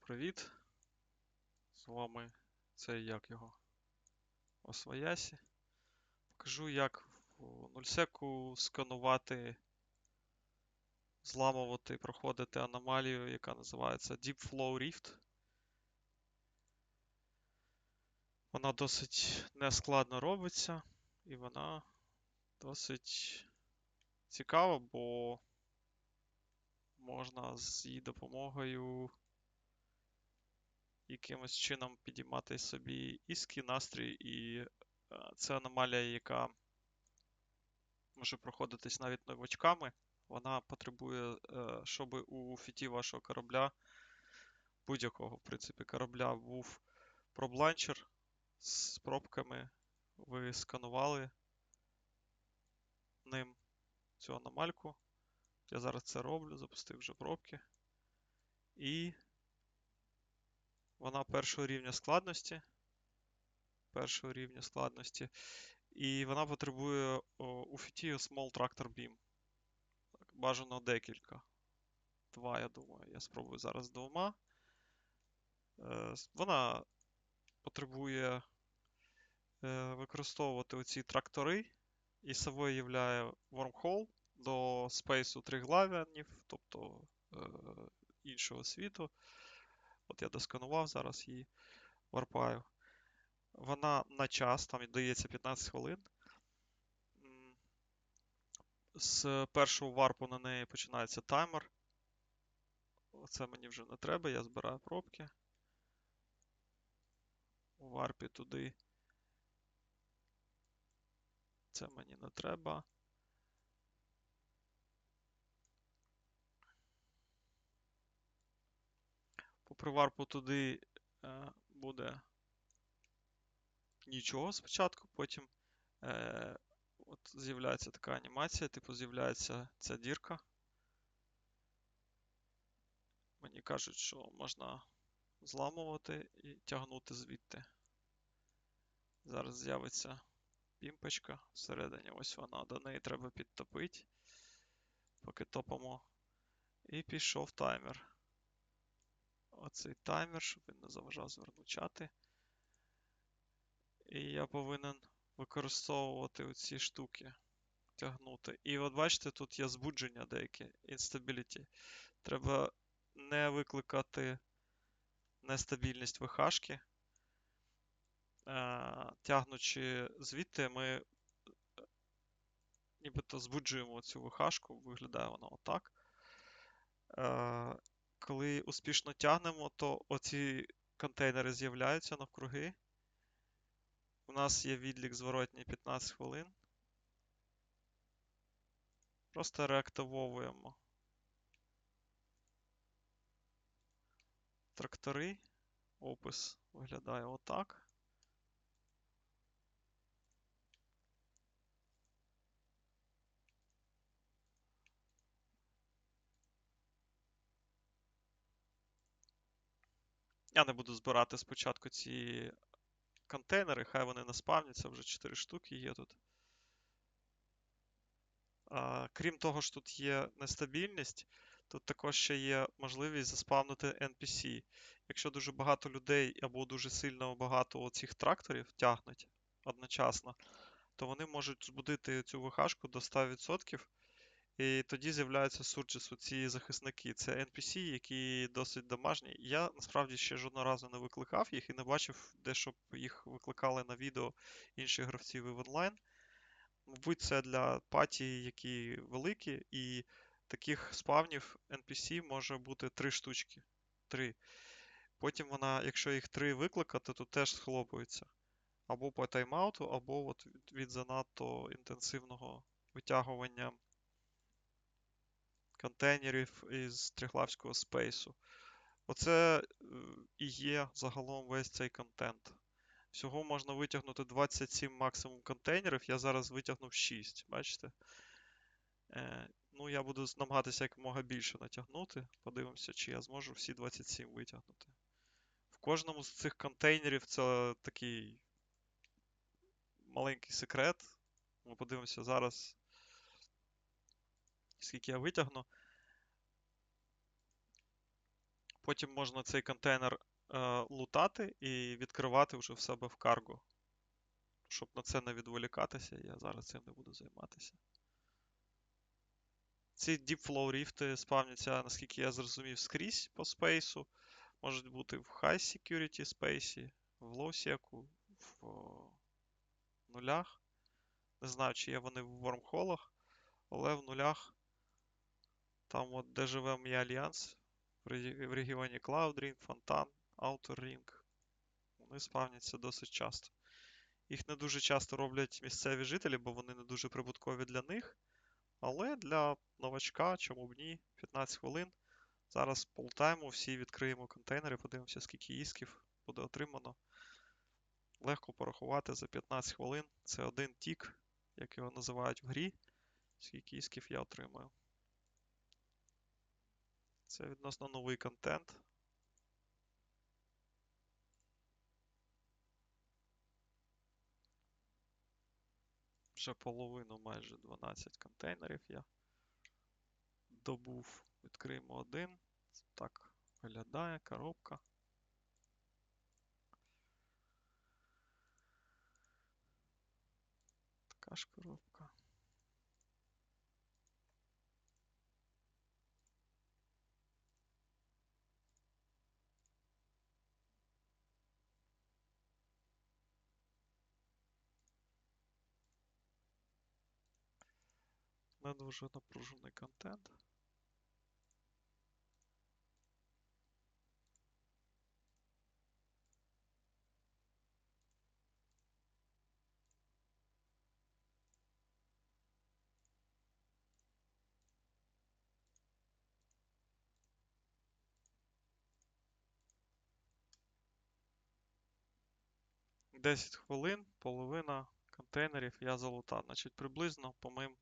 Привіт. З вами цей як його Освоясі. Покажу, як в нульсеку сканувати, зламувати, проходити аномалію, яка називається Deep Flow Rift. Вона досить нескладно робиться, і вона досить цікава, бо можна з її допомогою якимось чином підіймати собі іський настрій, і е, це аномалія, яка може проходитись навіть новачками. Вона потребує, е, щоб у фіті вашого корабля, будь-якого, в принципі, корабля був пробланчер з пробками. Ви сканували ним цю аномальку. Я зараз це роблю, запустив вже пробки. І вона першого рівня складності. Першого рівня складності. І вона потребує у фіті Small Tractor Beam. Бажано декілька. Два, я думаю. Я спробую зараз двома. Е, Вона потребує е, використовувати оці трактори. І собою являє wormhole до спейсу триглавіанів, тобто е, іншого світу. От я досканував, зараз її варпаю. Вона на час, там дається 15 хвилин. З першого варпу на неї починається таймер. Оце мені вже не треба, я збираю пробки. У варпі туди. Це мені не треба. Приварпу туди е, буде нічого спочатку, потім е, от з'являється така анімація, типу з'являється ця дірка. Мені кажуть, що можна зламувати і тягнути звідти. Зараз з'явиться пімпочка всередині. Ось вона. До неї треба підтопити, поки топимо. І пішов таймер. Оцей таймер, щоб він не заважав звернучати. І я повинен використовувати оці штуки, тягнути. І от бачите, тут є збудження деякі, instability. Треба не викликати нестабільність ВХшки. Е, Тягнучи звідти, ми е, нібито збуджуємо цю ВХшку, виглядає вона отак. Коли успішно тягнемо, то оці контейнери з'являються навкруги. У нас є відлік зворотній 15 хвилин. Просто реактивовуємо трактори. Опис виглядає отак. Я не буду збирати спочатку ці контейнери, хай вони наспавняться, вже 4 штуки є тут. А, крім того, що тут є нестабільність, тут також ще є можливість заспавнити NPC. Якщо дуже багато людей або дуже сильно багато цих тракторів тягнуть одночасно, то вони можуть збудити цю ВХшку до 100%. І тоді з'являються сурджесу ці захисники. Це NPC, які досить домашні. Я насправді ще жодного разу не викликав їх і не бачив, де щоб їх викликали на відео інші гравці в онлайн. Мабуть, це для паті, які великі, і таких спавнів NPC може бути три штучки. Три. Потім вона, якщо їх три викликати, то теж схлопується. Або по тайм-ауту, або от від, від занадто інтенсивного витягування контейнерів із Трихлавського спейсу. Оце е, і є загалом весь цей контент. Всього можна витягнути 27 максимум контейнерів. Я зараз витягнув 6, бачите? Е, ну, я буду намагатися якомога більше натягнути. Подивимося, чи я зможу всі 27 витягнути. В кожному з цих контейнерів це такий маленький секрет. Ми подивимося зараз, скільки я витягну. Потім можна цей контейнер е, лутати і відкривати вже в себе в карго. Щоб на це не відволікатися, я зараз цим не буду займатися. Ці Deep Flow ріфти спавняться, наскільки я зрозумів, скрізь по спейсу. Можуть бути в High Security спейсі, в Low в о, нулях. Не знаю, чи є вони в вормхолах, але в нулях, там от де живе мій альянс, в регіоні Cloud Ring, Фонтан, Outer Ring, вони спавняться досить часто. Їх не дуже часто роблять місцеві жителі, бо вони не дуже прибуткові для них. Але для новачка, чому б ні, 15 хвилин. Зараз полтайму, всі відкриємо контейнери, подивимося, скільки ісків буде отримано. Легко порахувати за 15 хвилин. Це один тік, як його називають в грі. Скільки ісків я отримаю. Це відносно новий контент. Вже половину, майже 12 контейнерів я добув. Відкриємо один. Так виглядає коробка. Така ж коробка. Не дуже напружений контент. Десять хвилин, половина контейнерів я залутав. Значить, приблизно по моїм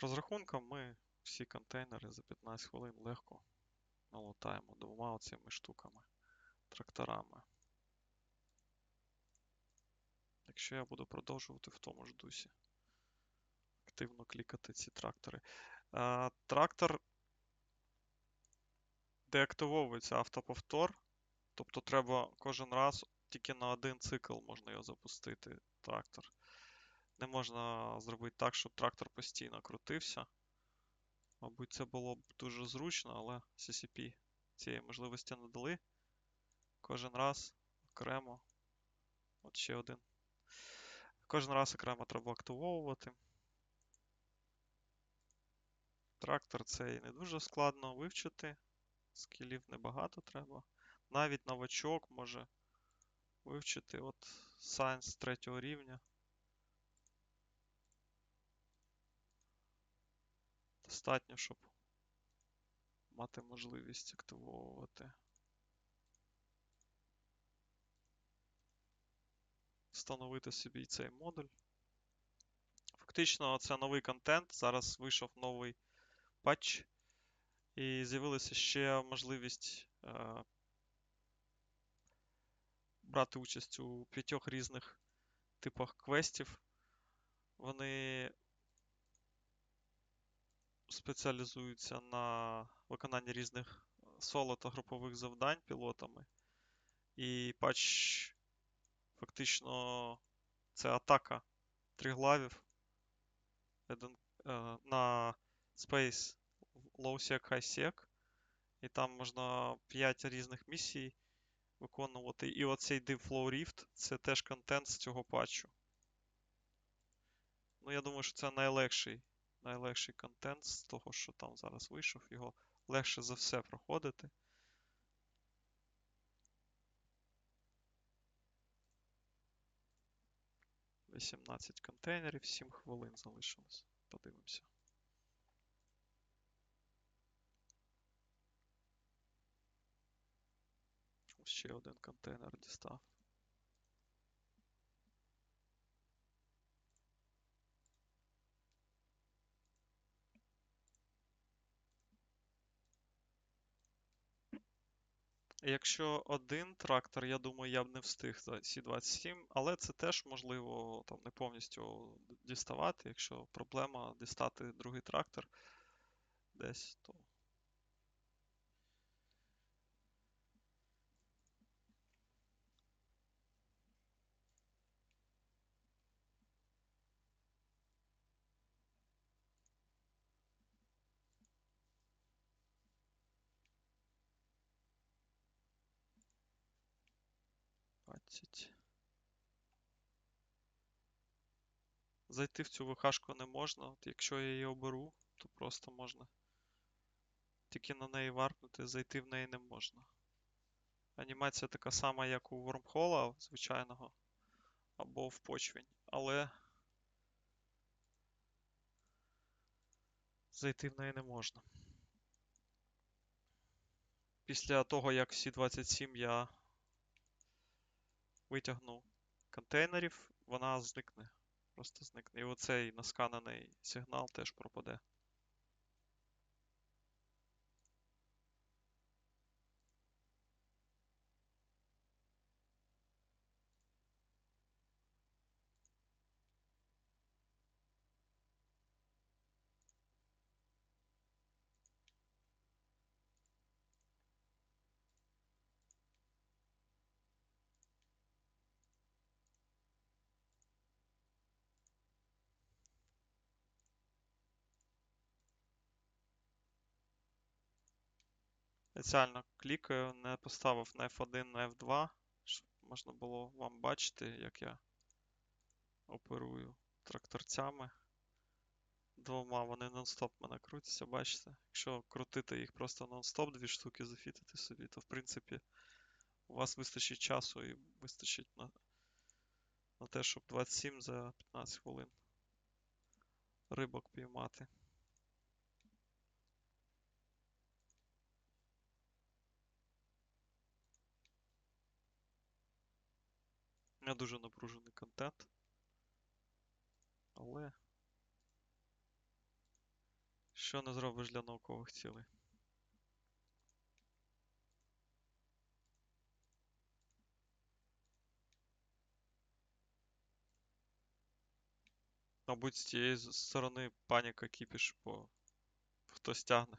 розрахункам ми всі контейнери за 15 хвилин легко налутаємо двома оцими штуками, тракторами. Якщо я буду продовжувати в тому ж дусі, активно клікати ці трактори. А, трактор деактивовується автоповтор, тобто треба кожен раз тільки на один цикл можна його запустити, трактор. Не можна зробити так, щоб трактор постійно крутився. Мабуть, це було б дуже зручно, але CCP цієї можливості не дали. Кожен раз окремо. От ще один. Кожен раз окремо треба активовувати. Трактор цей не дуже складно вивчити. Скілів небагато треба. Навіть новачок може вивчити от Science третього рівня. Достатньо, щоб мати можливість активовувати. Встановити собі цей модуль. Фактично, це новий контент. Зараз вийшов новий патч. І з'явилася ще можливість е, брати участь у п'ятьох різних типах квестів. Вони спеціалізуються на виконанні різних соло та групових завдань пілотами. І патч фактично це атака тріглавів один, е, на Space LowSec HighSec. І там можна 5 різних місій виконувати. І оцей Deep Flow Rift це теж контент з цього патчу. Ну, я думаю, що це найлегший, найлегший контент з того, що там зараз вийшов. Його легше за все проходити. Вісімнадцять контейнерів, 7 хвилин залишилось. Подивимося. Ще один контейнер дістав. Якщо один трактор, я думаю, я б не встиг за C27, але це теж можливо там не повністю діставати. Якщо проблема дістати другий трактор десь, то 20. Зайти в цю ВХшку не можна. От якщо я її оберу, то просто можна тільки на неї варпнути, зайти в неї не можна. Анімація така сама, як у Вормхола звичайного, або в почвінь, але зайти в неї не можна. Після того, як всі 27 я витягну контейнерів, вона зникне. Просто зникне. І оцей насканений сигнал теж пропаде. Спеціально клікаю, не поставив на F1, на F2, щоб можна було вам бачити, як я оперую тракторцями. Двома вони нон-стоп мене крутяться, бачите? Якщо крутити їх просто нон-стоп, дві штуки зафітити собі, то в принципі у вас вистачить часу і вистачить на, на те, щоб 27 за 15 хвилин рибок піймати. Не дуже напружений контент. Але що не зробиш для наукових цілей? Мабуть, з тієї сторони паніка кіпіш, бо хтось тягне.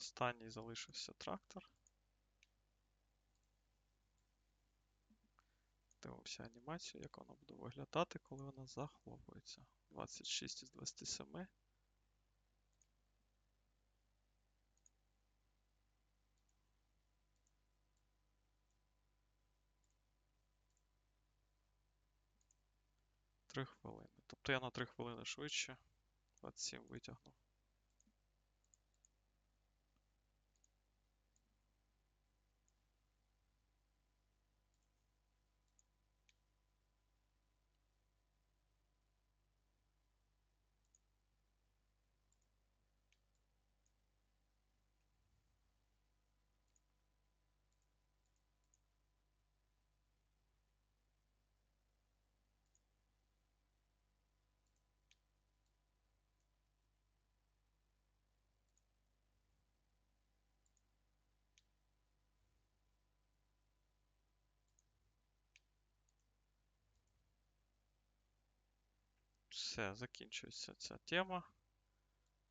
Останній залишився трактор. Дивимося анімацію, як вона буде виглядати, коли вона захлопується. 26 із 27. Три хвилини. Тобто я на 3 хвилини швидше 27 витягнув. Все, закінчується ця тема.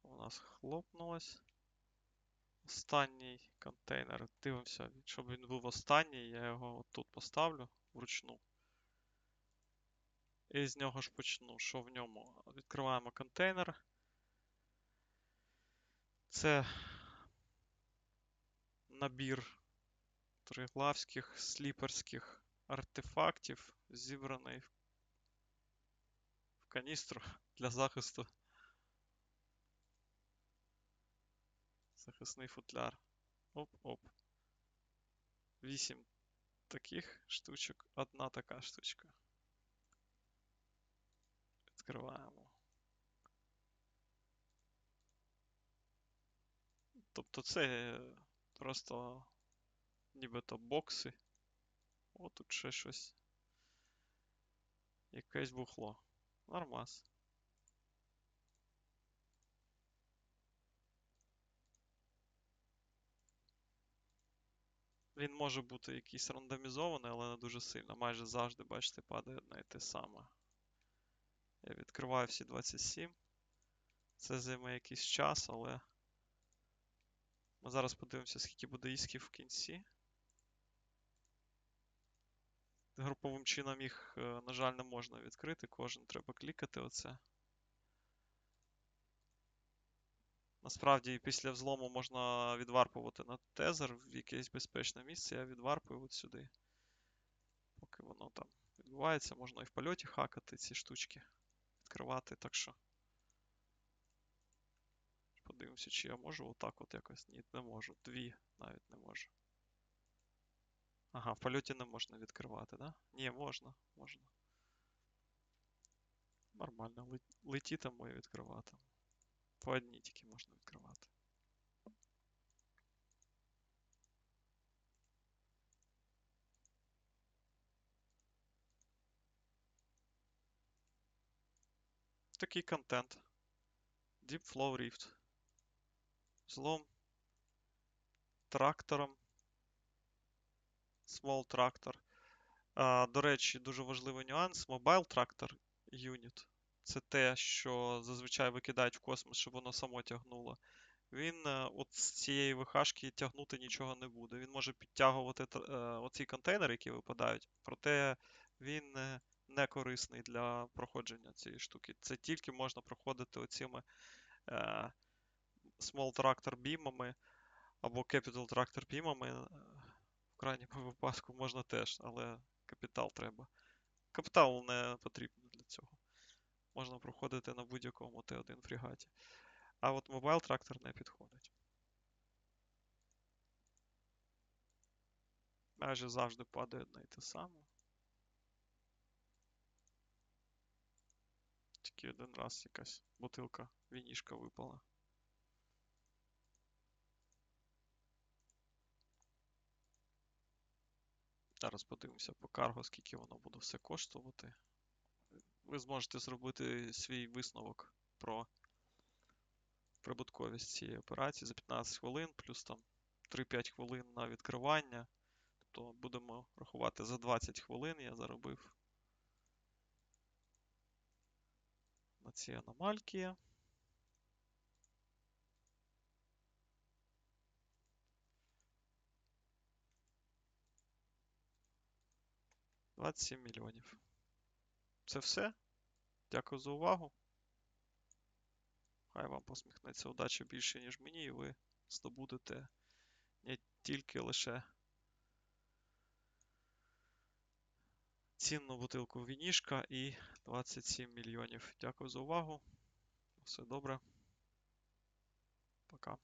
У нас хлопнулось. Останній контейнер. Дивимося, щоб він був останній, я його тут поставлю вручну. І з нього ж почну. Що в ньому? Відкриваємо контейнер. Це набір триглавських сліперських артефактів, зібраний в каністру для захисту. Захисний футляр. Оп-оп. Вісім таких штучок, одна така штучка. Відкриваємо. Тобто це просто нібито бокси. О, тут ще щось. Якесь бухло. Нормас. Він може бути якийсь рандомізований, але не дуже сильно. Майже завжди, бачите, падає одне і те саме. Я відкриваю всі 27. Це займе якийсь час, але. Ми зараз подивимося, скільки буде ісків в кінці. Груповим чином їх, е, на жаль, не можна відкрити. Кожен треба клікати оце. Насправді, після взлому можна відварпувати на тезер в якесь безпечне місце. Я відварпую от сюди. Поки воно там відбувається, можна і в польоті хакати ці штучки, відкривати. Так що. Подивимося, чи я можу отак от якось. Ні, не можу. Дві навіть не можу. Ага, в польоті не можна відкривати, да? Ні, можна, можна. Нормально, лет- летітимо і відкривати. По одній тільки можна відкривати. Такий контент. Deep Flow Rift. Взлом трактором. Small Tractor. А, до речі, дуже важливий нюанс. Mobile Tractor Unit. Це те, що зазвичай викидають в космос, щоб воно само тягнуло. Він е, от з цієї ВХшки тягнути нічого не буде. Він може підтягувати е, оці контейнери, які випадають, проте він е, не корисний для проходження цієї штуки. Це тільки можна проходити оціми Small Tractor бімами або Capital Tractor бімами. Крайньому випадку можна теж, але капітал треба. Капітал не потрібен для цього. Можна проходити на будь-якому Т1 фрігаті. А от Mobile Tractor не підходить. Майже завжди падає одне і те саме. Тільки один раз якась бутилка, вінішка випала. Зараз подивимося по карго, скільки воно буде все коштувати. Ви зможете зробити свій висновок про прибутковість цієї операції за 15 хвилин, плюс там 3-5 хвилин на відкривання. Тобто будемо рахувати за 20 хвилин я заробив на ці аномальки. Двадцять сім мільйонів. Це все. Дякую за увагу. Хай вам посміхнеться удача більше, ніж мені, і ви здобудете не тільки лише цінну бутилку вінішка і 27 мільйонів. Дякую за увагу. Все добре. Пока.